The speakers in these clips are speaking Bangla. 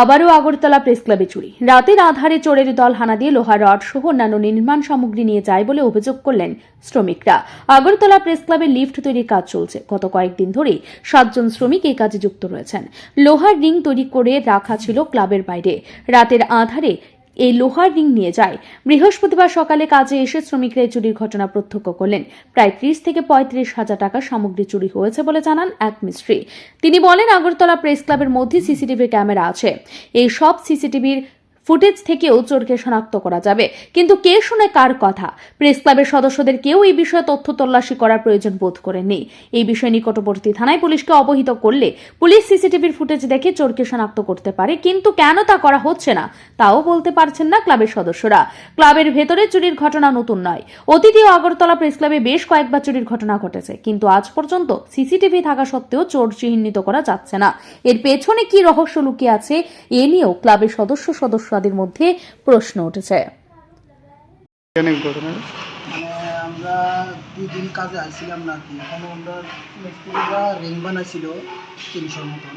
আবারও আগরতলা প্রেস ক্লাবে চুরি। রাতের আধারে চোরের দল হানা দিয়ে লোহার রড সহ অন্যান্য নির্মাণ সামগ্রী নিয়ে যায় বলে অভিযোগ করলেন শ্রমিকরা। আগরতলা প্রেস ক্লাবে লিফট তৈরির কাজ চলছে। গত কয়েকদিন ধরেই সাতজন শ্রমিক এই কাজে যুক্ত রয়েছেন। লোহার রিং তৈরি করে রাখা ছিল ক্লাবের বাইরে। রাতের আধারে এই লোহার রিং নিয়ে যায়। বৃহস্পতিবার সকালে কাজে এসে শ্রমিকরা চুরির ঘটনা প্রত্যক্ষ করলেন। প্রায় ত্রিশ থেকে পঁয়ত্রিশ হাজার টাকা সামগ্রী চুরি হয়েছে বলে জানান এক মিস্ত্রি। তিনি বলেন, আগরতলা প্রেস ক্লাবের মধ্যে সিসিটিভি ক্যামেরা আছে। এই সব সিসিটিভির ফুটেজ থেকেও চোরকে শনাক্ত করা যাবে। কিন্তু কে শুনে কার কথা? প্রেস ক্লাবের সদস্যদের কেউ এই বিষয়ে তথ্য তল্লাশি করার প্রয়োজন বোধ করেননি এই বিষয়ে নিকটবর্তী থানায় পুলিশকে অবহিত করলে পুলিশ সিসিটিভির ফুটেজ দেখে চোরকে শনাক্ত করতে পারে, কিন্তু কেন তা করা হচ্ছে না, তাও বলতে পারছেন না ক্লাবের সদস্যরা। ক্লাবের ভেতরে চুরির ঘটনা নতুন নয়। অতীতেও আগরতলা প্রেস ক্লাবে বেশ কয়েকবার চুরির ঘটনা ঘটেছে, কিন্তু আজ পর্যন্ত সিসিটিভি থাকা সত্ত্বেও চোর চিহ্নিত করা যাচ্ছে না। এর পেছনে কি রহস্য লুকিয়ে আছে, এ নিয়েও ক্লাবের সদস্য সদস্য সদস্যদের মধ্যে প্রশ্ন উঠেছে। এখানে মানে আমরা দুই দিন কাজে নাকি এখন আমরা মিস্ত্রিরা রিং বানাইছিল তিনশোর মতন।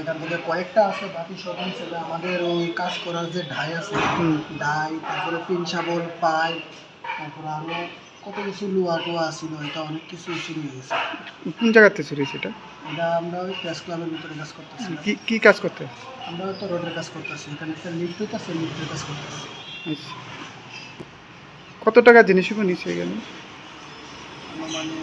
এখান থেকে কয়েকটা আছে বাকি সব ছিল আমাদের ওই কাজ করার যে ঢাই আছে ঢাই ডাই তারপরে পিন শাবল পাইপ তারপরে আরও কত কিছু লোয়া গোয়া ছিল এটা অনেক কিছু চুরি হয়েছে। কোন জায়গাতে চুরি সেটা এটা? আমরা ওই প্রেস ক্লাবের ভিতরে কাজ করতেছি। কি কি কাজ করতে? আমরা তো রোডের কাজ করতেছি এখানে একটা লিফট হইতেছে লিফটের কাজ করতেছি। আচ্ছা। কত টাকা জিনিসগুলো নিচে এখানে মানে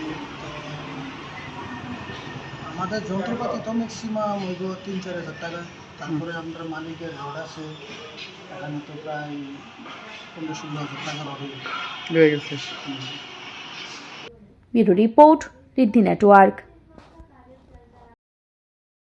আমাদের যন্ত্রপাতি তো ম্যাক্সিমাম হইব তিন চার হাজার টাকা। তারপরে আমাদের মালিকের রোড আছে এখানে তো প্রায় পনেরো ষোলো হাজার টাকা রয়ে গেছে। Bureau report Riddhi network.